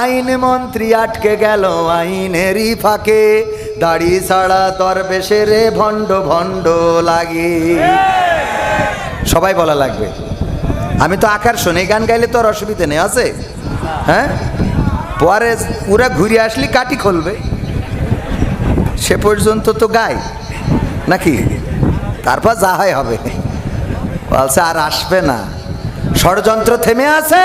আইন মন্ত্রী আটকে গেল আইনেরই ফাঁকে। দাড়ি ছাড়া দরবেশে রে ভণ্ড ভণ্ড লাগে। সবাই বলা লাগবে। আমি তো আকার শুনে গান গাইলে তো আর অসুবিধা নেই, আছে? হ্যাঁ? পরে ওরা ঘুরে আসলি কাটি খুলবে। সে পর্যন্ত তো গাই, নাকি? তারপর যা হয় হবে। বলছে, আর আসবে না। ষড়যন্ত্র থেমে আছে।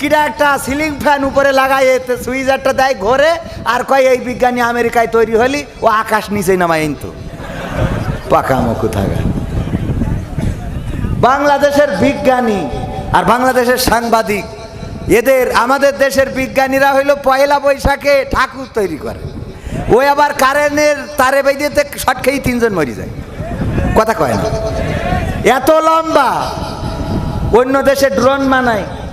কিরা একটা সিলিং ফ্যান উপরে লাগাই এতে সুইজারটা দেয় ঘরে, আর কয়, এই বিজ্ঞানী আমেরিকায় তৈরি হলি, ও আকাশ নিচে নামায় কিন্তু পাকা মুখ থাকে বাংলাদেশের বিজ্ঞানী আর বাংলাদেশের সাংবাদিক, এদের, আমাদের দেশের বিজ্ঞানীরা হইল পয়লা বৈশাখে ঠাকুর তৈরি করে। ওই আবার কারেন্টের তারে বেঁধেতে শট খেয়েই তিনজন মরি যায়। কথা কয় না। এত লম্বা। অন্য দেশে ড্রোন বানায়।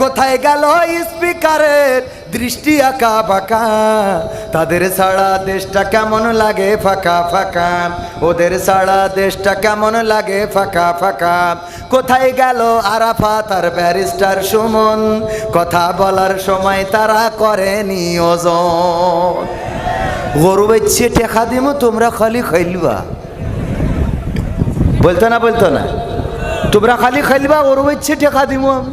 কোথায় গেল স্পিকারের দৃষ্টি আঁকা বাঁকা? তাদের সারা দেশটা কেমন লাগে ফাঁকা ফাঁকা? ওদের সারা দেশটা কেমন লাগে ফাঁকা ফাঁকা? কোথায় গেল আরাফা তার ব্যারিস্টার সুমন? কথা বলার সময় তারা করেনি ওজন। গরু বেচ্ছে টেকা দিমো, তোমরা খালি খাইলবা বলতো না বলতো না? তোমরা খালি খাইলবা গরু বেচ্ছে টেকা দিমো আমি।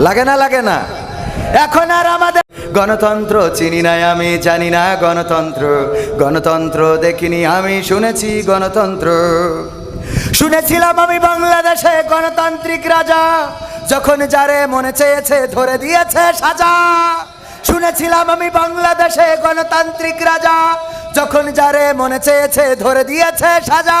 লাগে না লাগে না। এখন আর আমাদের গণতন্ত্র চিনি না আমি, জানি না গণতন্ত্র। গণতন্ত্র দেখিনি আমি, শুনেছি গণতন্ত্র। শুনেছিলাম আমি বাংলাদেশে গণতান্ত্রিক রাজা, যখন যারে মনে চেয়েছে ধরে দিয়েছে সাজা। শুনেছিলাম আমি বাংলাদেশে গণতান্ত্রিক রাজা, যখন যারে মনে চেয়েছে ধরে দিয়েছে সাজা।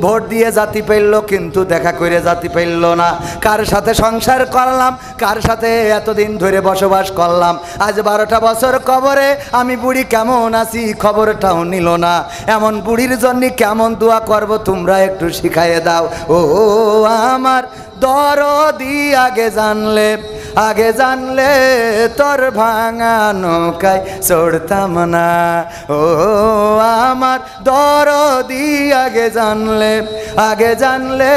ভোট দিয়ে জাতি পেললো, কিন্তু দেখা করে জাতি পেললো না। কার সাথে সংসার করলাম, কার সাথে এতদিন ধরে বসবাস করলাম? আজ বারোটা বছর কবরে, আমি বুড়ি কেমন আছি, খবরটাও নিল না। এমন বুড়ির জন্য কেমন দোয়া করব, তোমরা একটু শিখাইয়ে দাও। ও, আমার দরদি আগে জানলে আগে জানলে তোর ভাঙা নৌকায় চড়তাম না। ও আমার দরদি আগে জানলে আগে জানলে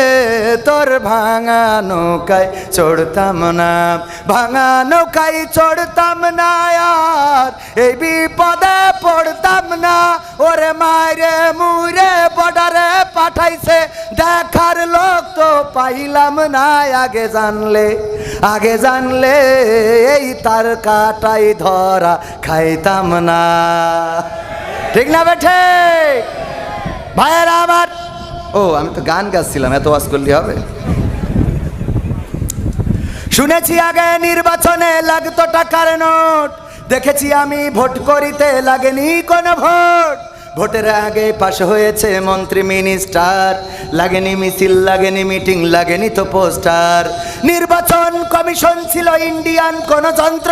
তোর ভাঙা নৌকায় চড়তাম না। ভাঙা নৌকায় চড়তাম না আর, এই বিপদে পড়তাম না। ওরে মায়েরে মুরে বর্ডারে পাঠাইছে, দেখার লোক তো পাইলাম না। আগে জানলে আগে জানলে এই তার কাটাই ধরা খাইতাম না। ঠিক না বেঠে? ভাইয়েরা আমার ও, আমি তো গান গাচ্ছিলাম, এত ওয়াজ করলে হবে? শুনেছি আগে নির্বাচনে লাগতো টাকার নোট, দেখেছি আমি ভোট করিতে লাগেনি কোনো ভোট। ভোটের আগে পাশ হয়েছে মন্ত্রী, মিনিস্টার, লাগেনি মিছিল, লাগেনি মিটিং, লাগেনি তো পোস্টার। নির্বাচন কমিশন ছিল ইন্ডিয়ান কোন যন্ত্র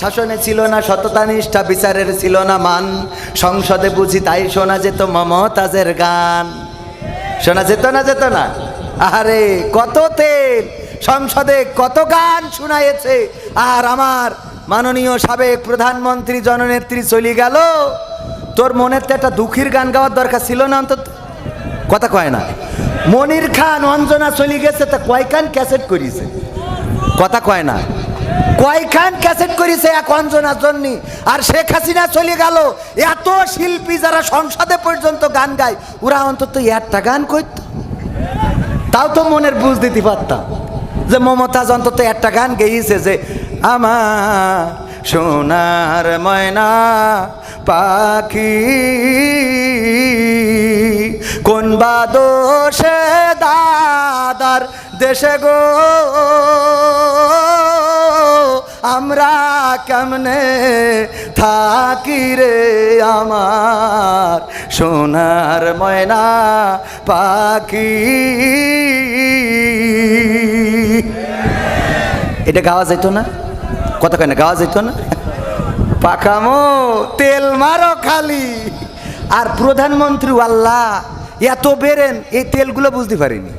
শাসনে ছিল না সততা, নিষ্ঠা, বিচারের ছিল না মান। সংসদে বুঝি তাই শোনা যেত মমতাজের গান। শোনা যেত না যেত না? আরে কত তেল! সংসদে কত গান শোনায়েছে আর আমার মাননীয় সাবেক প্রধানমন্ত্রী জননেত্রী চলে গেল। তোর মনের তো একটা দুঃখীর গান গাওয়ার দরকার ছিল না অন্তত? কথা কয় না। মনির খান, অঞ্জনা চলে গেছে, তা কয়খান ক্যাসেট করিছে কথা কয় না। কয়খান ক্যাসেট করিছে এক অঞ্জনার জন্য? আর শেখ হাসিনা চলে গেল। এত শিল্পী যারা সংসদে পর্যন্ত গান গায়, ওরা অন্তত একটা গান করত। তাও তো মনের বুঝ দিতে পারতাম যে মমতাজ অন্তত একটা গান গেয়েছে যে আমার সোনার ময়না পাখি, কোন বা দোষে দাদার দেশে গো? আমরা কেমনে থাকি রে আমার? সোনার ময়না পাখি। এটা গাওয়া যেত না? কথা কয় না, গাওয়া যেত না? পাকামো তেল মারো খালি। আর প্রধানমন্ত্রী, আল্লাহ, এত বেরেন, এই তেলগুলো বুঝতে পারিনি।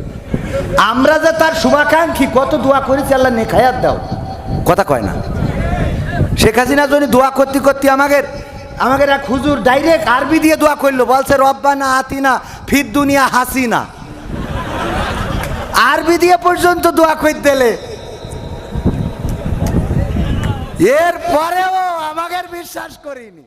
আমরা যে তার শুভাকাঙ্ক্ষী, কত দোয়া করেছি, আল্লাহ নেখায়াত দাও। কথা কয় না। শেখ হাসিনা যদি দোয়া করতে করতে আমাদের আমাদের এক হুজুর ডাইরেক্ট আরবি দিয়ে দোয়া করল, বলছে, রব্বানা আতিনা ফির দুনিয়া হাসিনা। আরবি দিয়ে পর্যন্ত দোয়া করে দিলে। এর পরেও আমাদের বিশ্বাস করিনি।